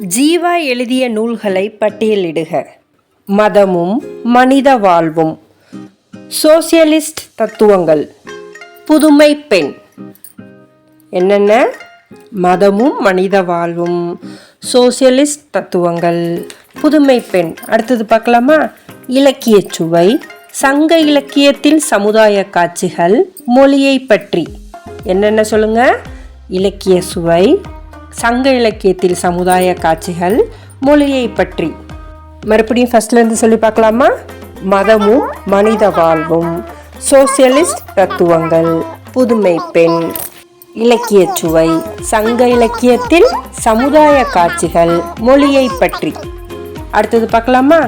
ஜீவா எழுதிய நூல்களை பட்டியலிடுக. மதமும் மனித வாழ்வும். சோசியலிஸ்ட் தத்துவங்கள். புதுமை பெண். என்னென்ன? மதமும் மனித வாழ்வும். சோசியலிஸ்ட் தத்துவங்கள். புதுமை பெண். அடுத்தது பார்க்கலாமா? இலக்கிய சுவை. சங்க இலக்கியத்தில் சமுதாய காட்சிகள் மொழியை பற்றி. என்னென்ன சொல்லுங்க? இலக்கிய சுவை. சங்க இலக்கியத்தில் சமுதாய காட்சிகள் மொழியை பற்றி. மறுபடியும் ஃபஸ்ட்லேருந்து சொல்லி பார்க்கலாமா? மதமும் மனித வாழ்வும். சோசியலிஸ்ட் தத்துவங்கள் புதுமை பெண். இலக்கிய சுவை. சங்க இலக்கியத்தில் சமுதாய காட்சிகள் மொழியை பற்றி. அடுத்தது பார்க்கலாமா?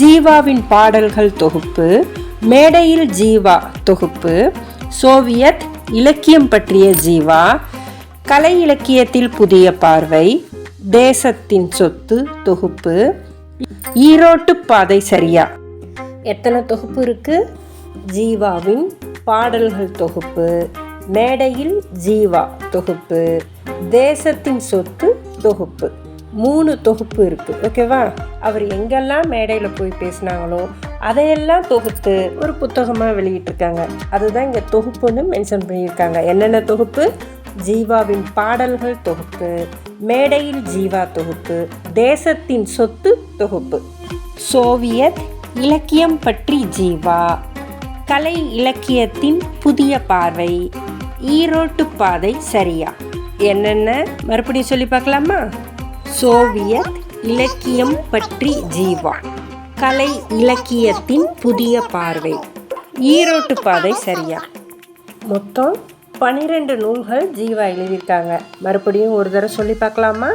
ஜீவாவின் பாடல்கள் தொகுப்பு மேடையில் ஜீவா தொகுப்பு சோவியத் இலக்கியம் பற்றிய ஜீவா கலை இலக்கியத்தில் புதிய பார்வை தேசத்தின் சொத்து தொகுப்பு ஈரோட்டு பாதை சரியா? எத்தனை தொகுப்பு இருக்கு? ஜீவாவின் பாடல்கள் தொகுப்பு மேடையில் ஜீவா தொகுப்பு தேசத்தின் சொத்து தொகுப்பு. மூணு தொகுப்பு இருக்குது ஓகேவா? அவர் எங்கெல்லாம் மேடையில் போய் பேசினாங்களோ அதையெல்லாம் தொகுத்து ஒரு புத்தகமாக வெளியிட்டிருக்காங்க. அதுதான் இங்கே தொகுப்புன்னு மென்ஷன் பண்ணியிருக்காங்க. என்னென்ன தொகுப்பு? ஜீவாவின் பாடல்கள் தொகுப்பு மேடையில் ஜீவா தொகுப்பு தேசத்தின் சொத்து தொகுப்பு. சோவியத் இலக்கியம் பற்றி ஜீவா. கலை இலக்கியத்தின் புதிய பார்வை. ஈரோட்டு பாதை சரியா? என்னென்ன? மறுபடியும் சொல்லி பார்க்கலாமா? சோவியத் இலக்கியம் பற்றி ஜீவா. கலை இலக்கியத்தின் புதிய பார்வை. ஈரோட்டு பாதை சரியா? மொத்தம் பன்னிரெண்டு நூல்கள் ஜீவா எழுதியிருக்காங்க. மறுபடியும் ஒரு தடவை சொல்லி பார்க்கலாமா?